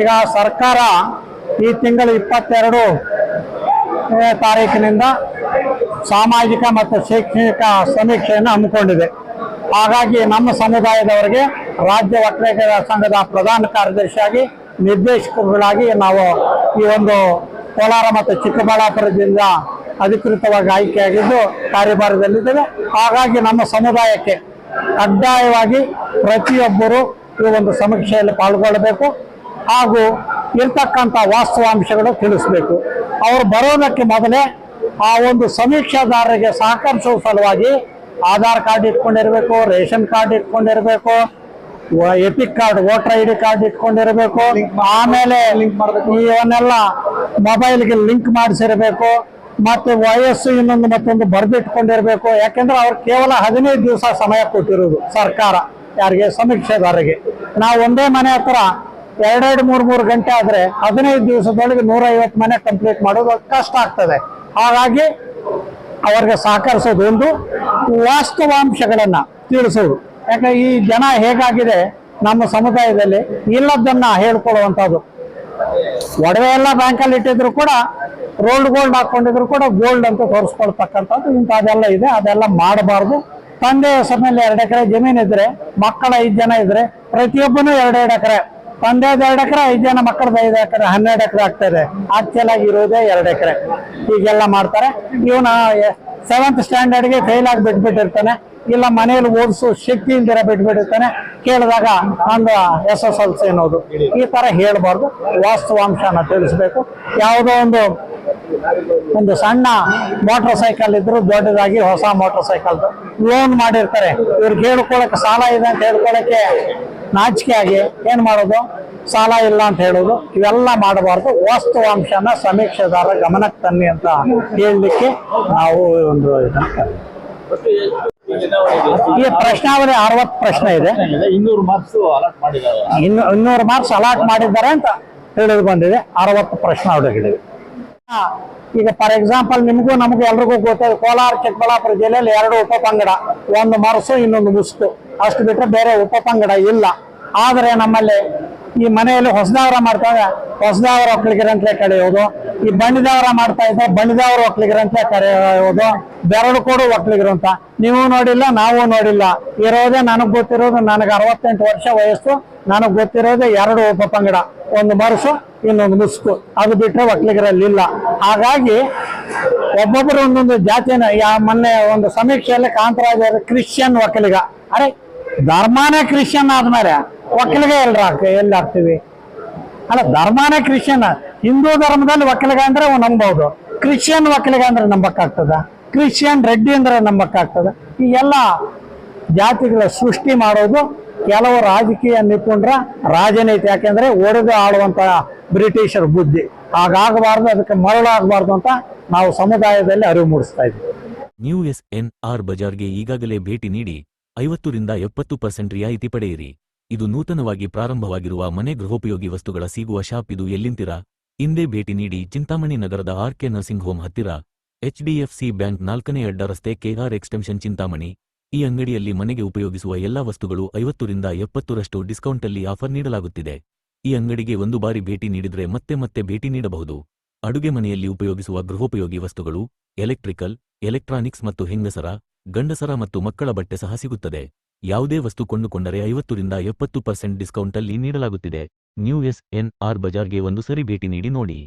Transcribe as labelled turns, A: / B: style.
A: ಈಗ ಸರ್ಕಾರ ಈ ತಿಂಗಳು ಇಪ್ಪತ್ತೆರಡು ತಾರೀಕಿನಿಂದ ಸಾಮಾಜಿಕ ಮತ್ತು ಶೈಕ್ಷಣಿಕ ಸಮೀಕ್ಷೆಯನ್ನು ಹಮ್ಮಿಕೊಂಡಿದೆ. ಹಾಗಾಗಿ ನಮ್ಮ ಸಮುದಾಯದವರಿಗೆ ರಾಜ್ಯ ಒಕ್ಕಲಿಗರ ಸಂಘದ ಪ್ರಧಾನ ಕಾರ್ಯದರ್ಶಿಯಾಗಿ ನಿರ್ದೇಶಕರುಗಳಾಗಿ ನಾವು ಈ ಒಂದು ಕೋಲಾರ ಮತ್ತು ಚಿಕ್ಕಬಳ್ಳಾಪುರದಿಂದ ಅಧಿಕೃತವಾಗಿ ಆಯ್ಕೆಯಾಗಿದ್ದು ಕಾರ್ಯಭಾರದಲ್ಲಿದ್ದೇವೆ. ಹಾಗಾಗಿ ನಮ್ಮ ಸಮುದಾಯಕ್ಕೆ ಕಡ್ಡಾಯವಾಗಿ ಪ್ರತಿಯೊಬ್ಬರು ಈ ಒಂದು ಸಮೀಕ್ಷೆಯಲ್ಲಿ ಪಾಲ್ಗೊಳ್ಳಬೇಕು ಹಾಗೂ ಇರ್ತಕ್ಕಂಥ ವಾಸ್ತವಾಂಶಗಳು ತಿಳಿಸಬೇಕು. ಅವರು ಬರೋದಕ್ಕೆ ಮೊದಲೇ ಆ ಒಂದು ಸಮೀಕ್ಷಾದಾರರಿಗೆ ಸಹಕರಿಸುವ ಸಲುವಾಗಿ ಆಧಾರ್ ಕಾರ್ಡ್ ಇಟ್ಕೊಂಡಿರಬೇಕು ration card ಇಟ್ಕೊಂಡಿರಬೇಕು EPIC card voter I D card ಇಟ್ಕೊಂಡಿರಬೇಕು. ಆಮೇಲೆ ಇವನ್ನೆಲ್ಲ ಮೊಬೈಲ್ಗೆ ಲಿಂಕ್ ಮಾಡಿಸಿರಬೇಕು ಮತ್ತೆ ವಯಸ್ಸು ಇನ್ನೊಂದು ಮತ್ತೊಂದು ಬರೆದಿಟ್ಕೊಂಡಿರಬೇಕು. ಯಾಕೆಂದ್ರೆ ಅವ್ರು ಕೇವಲ ಹದಿನೈದು ದಿವಸ ಸಮಯ ಕೊಟ್ಟಿರೋದು ಸರ್ಕಾರ ಯಾರಿಗೆ ಸಮೀಕ್ಷೆದಾರರಿಗೆ. ನಾವು ಒಂದೇ ಮನೆ ಹತ್ರ ಎರಡೆರಡು, ಮೂರು ಮೂರು ಗಂಟೆ ಆದರೆ ಹದಿನೈದು ದಿವಸದೊಳಗೆ ನೂರ ಐವತ್ತು ಮನೆ ಕಂಪ್ಲೀಟ್ ಮಾಡೋದು ಕಷ್ಟ ಆಗ್ತದೆ. ಹಾಗಾಗಿ ಅವ್ರಿಗೆ ಸಹಕರಿಸೋದು ಒಂದು ವಾಸ್ತವಾಂಶಗಳನ್ನ ತಿಳಿಸೋದು. ಯಾಕಂದ್ರೆ ಈ ಜನ ಹೇಗಾಗಿದೆ ನಮ್ಮ ಸಮುದಾಯದಲ್ಲಿ ಇಲ್ಲದನ್ನ ಹೇಳ್ಕೊಳ್ಳುವಂಥದ್ದು. ಒಡವೆ ಎಲ್ಲ ಬ್ಯಾಂಕಲ್ಲಿ ಇಟ್ಟಿದ್ರು ಕೂಡ ರೋಲ್ಡ್ ಗೋಲ್ಡ್ ಹಾಕೊಂಡಿದ್ರು ಕೂಡ ಗೋಲ್ಡ್ ಅಂತ ತೋರಿಸ್ಕೊಳ್ತಕ್ಕಂಥದ್ದು ಇಂಥದ್ದೆಲ್ಲ ಇದೆ. ಅದೆಲ್ಲ ಮಾಡಬಾರ್ದು. ತಂದೆ ಹೆಸರಿನಲ್ಲಿ ಎರಡು ಎಕರೆ ಜಮೀನು ಇದ್ರೆ, ಮಕ್ಕಳ ಐದು ಜನ ಇದ್ರೆ, ಪ್ರತಿಯೊಬ್ಬನು ಎರಡೆರಡು ಎಕರೆ. ತಂದೆದ ಎರಡು ಎಕರೆ, ಐದು ಜನ ಮಕ್ಕಳದ ಐದು ಎಕರೆ, ಹನ್ನೆರಡು ಎಕರೆ ಆಗ್ತದೆ ಆಕ್ಚುಲ್ ಆಗಿ ಇರೋದೇ ಎರಡು ಎಕರೆ. ಹೀಗೆಲ್ಲ ಮಾಡ್ತಾರೆ. ಇವನ ಸೆವೆಂತ್ ಸ್ಟ್ಯಾಂಡರ್ಡ್ಗೆ ಫೇಲ್ ಆಗಿ ಬಿಟ್ಬಿಟ್ಟಿರ್ತಾನೆ. ಇಲ್ಲ ಮನೆಯಲ್ಲಿ ಓದಿಸು ಶಕ್ತಿ ಇಲ್ದಿರ ಬಿಟ್ಬಿಟ್ಟಿರ್ತಾನೆ. ಕೇಳಿದಾಗ ಒಂದು ಎಸ್ ಎಸ್ ಎಲ್ ಸಿ ಅನ್ನೋದು. ಈ ತರ ಹೇಳ್ಬಾರ್ದು. ವಾಸ್ತವಾಂಶನ ತಿಳಿಸ್ಬೇಕು. ಯಾವುದೋ ಒಂದು ಒಂದು ಸಣ್ಣ ಮೋಟರ್ ಸೈಕಲ್ ಇದ್ರು ದೊಡ್ಡದಾಗಿ ಹೊಸ ಮೋಟರ್ ಸೈಕಲ್ ಲೋನ್ ಮಾಡಿರ್ತಾರೆ. ಇವ್ರಿಗೆ ಹೇಳ್ಕೊಳಕ್ಕೆ ಸಾಲ ಇದೆ ಅಂತ ಹೇಳ್ಕೊಳಕ್ಕೆ ನಾಚಿಕೆ ಆಗಿ ಏನ್ ಮಾಡೋದು? ಸಾಲ ಇಲ್ಲ ಅಂತ ಹೇಳೋದು. ಇವೆಲ್ಲ ಮಾಡಬಾರ್ದು. ವಾಸ್ತವಾಂಶನ ಸಮೀಕ್ಷೆದಾರ ಗಮನಕ್ಕೆ ತನ್ನಿ ಅಂತ ಹೇಳಲಿಕ್ಕೆ ನಾವು ಒಂದು ಈ ಪ್ರಶ್ನಾವಳಿ ಅರವತ್ತು ಪ್ರಶ್ನೆ ಇದೆ.
B: ಇನ್ನೂರು ಮಾರ್ಕ್ಸ್ ಅಲಾಟ್ ಮಾಡಿದ್ದಾರೆ.
A: ಇನ್ನು ಇನ್ನೂರು ಮಾರ್ಕ್ಸ್ ಅಲಾಟ್ ಮಾಡಿದ್ದಾರೆ ಅಂತ ತಿಳಿದು ಬಂದಿದೆ. ಅರವತ್ತು ಪ್ರಶ್ನಾವಳಿಗಳಿವೆ. ಈಗ ಫಾರ್ ಎಕ್ಸಾಂಪಲ್ ನಿಮಗೂ ನಮಗೂ ಎಲ್ರಿಗೂ ಗೊತ್ತಿದೆ ಕೋಲಾರ, ಚಿಕ್ಕಬಳ್ಳಾಪುರ ಜಿಲ್ಲೆಯಲ್ಲಿ ಎರಡು ಉಪಪಂಗಡ ಒಂದು ಮರಸು, ಇನ್ನೊಂದು ಮುಸ್ಕು ಅಷ್ಟು ಬಿಟ್ಟರೆ ಬೇರೆ ಉಪಪಂಗಡ ಇಲ್ಲ. ಆದರೆ ನಮ್ಮಲ್ಲಿ ಈ ಮನೆಯಲ್ಲಿ ಹೊಸದವರ ಇದೆ ಹೊಸದವರ ಒಕ್ಕಲಿಗರಂತಲೇ ಕರೆಯೋದು. ಈ ಬಣ್ಣಿದವರ ಮಾಡ್ತಾ ಇದ್ದ ಬಣ್ಣಿದವರ ಒಕ್ಕಲಿಗರಂತಲೇ ಕರೆಯೋದು. ಬೆರಳು ಕೊಡು ಒಕ್ಕಲಿಗರು ಅಂತ. ನೀವು ನೋಡಿಲ್ಲ, ನಾವು ನೋಡಿಲ್ಲ. ಇರೋದೇ ನನಗೆ ಗೊತ್ತಿರೋದು, ನನಗೆ ಅರವತ್ತೆಂಟು ವರ್ಷ ವಯಸ್ಸು, ನನಗೆ ಗೊತ್ತಿರೋದೇ ಎರಡು ಉಪಪಂಗಡ ಒಂದು ಮರಸು, ಇನ್ನೊಂದು ಮುಸ್ಕು. ಅದು ಬಿಟ್ಟರೆ ಒಕ್ಕಲಿಗರಲ್ಲಿ ಹಾಗಾಗಿ ಒಬ್ಬೊಬ್ಬರು ಒಂದೊಂದು ಜಾತಿನ ಯಾ ಮೊನ್ನೆ ಒಂದು ಸಮೀಕ್ಷೆಯಲ್ಲಿ ಕಾಂತರಾಜ ಕ್ರಿಶ್ಚಿಯನ್ ಒಕ್ಕಲಿಗ. ಅರೆ, ಧರ್ಮನೇ ಕ್ರಿಶ್ಚಿಯನ್ ಆದ್ಮೇಲೆ ಒಕ್ಕಲಿಗ ಎಲ್ರ ಎಲ್ಲಿ ಆಗ್ತೀವಿ ಅಲ್ಲ, ಧರ್ಮನೇ ಕ್ರಿಶ್ಚಿಯನ್. ಹಿಂದೂ ಧರ್ಮದಲ್ಲಿ ಒಕ್ಕಲಿಗ ಅಂದ್ರೆ ನಂಬೋದು ಕ್ರಿಶ್ಚಿಯನ್ ಒಕ್ಕಲಿಗ ಅಂದ್ರೆ ನಂಬಕ್ಕಾಗ್ತದ? ಕ್ರಿಶ್ಚಿಯನ್ ರೆಡ್ಡಿ ಅಂದ್ರೆ ನಂಬಕ್ಕಾಗ್ತದ? ಈ ಎಲ್ಲ ಜಾತಿಗಳ ಸೃಷ್ಟಿ ಮಾಡೋದು ಕೆಲವು ರಾಜಕೀಯ ನಿಪುಣರ ರಾಜನೀತಿ, ಯಾಕೆಂದ್ರೆ ಒಡೆದು ಆಳುವಂತ ಬ್ರಿಟಿಷರ ಬುದ್ಧಿ. ಹಾಗಾಗಬಾರ್ದು, ಅದಕ್ಕೆ ಮರಳಾಗಬಾರ್ದು ಅಂತ ನಾವು ಸಮುದಾಯದಲ್ಲಿ ಅರಿವು ಮೂಡಿಸ್ತಾ ಇದ್ದೀವಿ.
C: ನ್ಯೂ ಎಸ್ ಎನ್ ಆರ್ ಬಜಾರ್ಗೆ ಈಗಾಗಲೇ ಭೇಟಿ ನೀಡಿ ಐವತ್ತರಿಂದ ಎಪ್ಪತ್ತು ಪರ್ಸೆಂಟ್ ರಿಯಾಯಿತಿ ಪಡೆಯಿರಿ. ಇದು ನೂತನವಾಗಿ ಪ್ರಾರಂಭವಾಗಿರುವ ಮನೆ ಗೃಹೋಪಯೋಗಿ ವಸ್ತುಗಳ ಸಿಗುವ ಶಾಪ್ ಇದು ಎಲ್ಲಿಂತಿರಾ? ಹಿಂದೆ ಭೇಟಿ ನೀಡಿ ಚಿಂತಾಮಣಿ ನಗರದ ಆರ್ ಕೆ ನರ್ಸಿಂಗ್ ಹೋಮ್ ಹತ್ತಿರ. ಎಚ್ಡಿಎಫ್ಸಿ ಬ್ಯಾಂಕ್ ನಾಲ್ಕನೇ ಅಡ್ಡ ರಸ್ತೆ ಕೆಆರ್ ಎಕ್ಸ್ಟೆನ್ಷನ್ ಚಿಂತಾಮಣಿ. ಈ ಅಂಗಡಿಯಲ್ಲಿ ಮನೆಗೆ ಉಪಯೋಗಿಸುವ ಎಲ್ಲಾ ವಸ್ತುಗಳು ಐವತ್ತರಿಂದ ಎಪ್ಪತ್ತರಷ್ಟು ಡಿಸ್ಕೌಂಟಲ್ಲಿ ಆಫರ್ ನೀಡಲಾಗುತ್ತಿದೆ. ಈ ಅಂಗಡಿಗೆ ಒಂದು ಬಾರಿ ಭೇಟಿ ನೀಡಿದರೆ ಮತ್ತೆ ಮತ್ತೆ ಭೇಟಿ ನೀಡಬಹುದು. ಅಡುಗೆ ಮನೆಯಲ್ಲಿ ಉಪಯೋಗಿಸುವ ಗೃಹೋಪಯೋಗಿ ವಸ್ತುಗಳು, ಎಲೆಕ್ಟ್ರಿಕಲ್, ಎಲೆಕ್ಟ್ರಾನಿಕ್ಸ್ ಮತ್ತು ಹೆಂಗಸರ, ಗಂಡಸರ ಮತ್ತು ಮಕ್ಕಳ ಬಟ್ಟೆ ಸಹ ಸಿಗುತ್ತದೆ. ಯಾವುದೇ ವಸ್ತು ಕೊಂಡುಕೊಂಡರೆ ಐವತ್ತರಿಂದ ಎಪ್ಪತ್ತು ಪರ್ಸೆಂಟ್ ಡಿಸ್ಕೌಂಟಲ್ಲಿ ನೀಡಲಾಗುತ್ತಿದೆ. ನ್ಯೂ ಎಸ್ ಎನ್ ಆರ್ ಬಜಾರ್ಗೆ ಒಂದು ಸರಿ ಭೇಟಿ ನೀಡಿ ನೋಡಿ.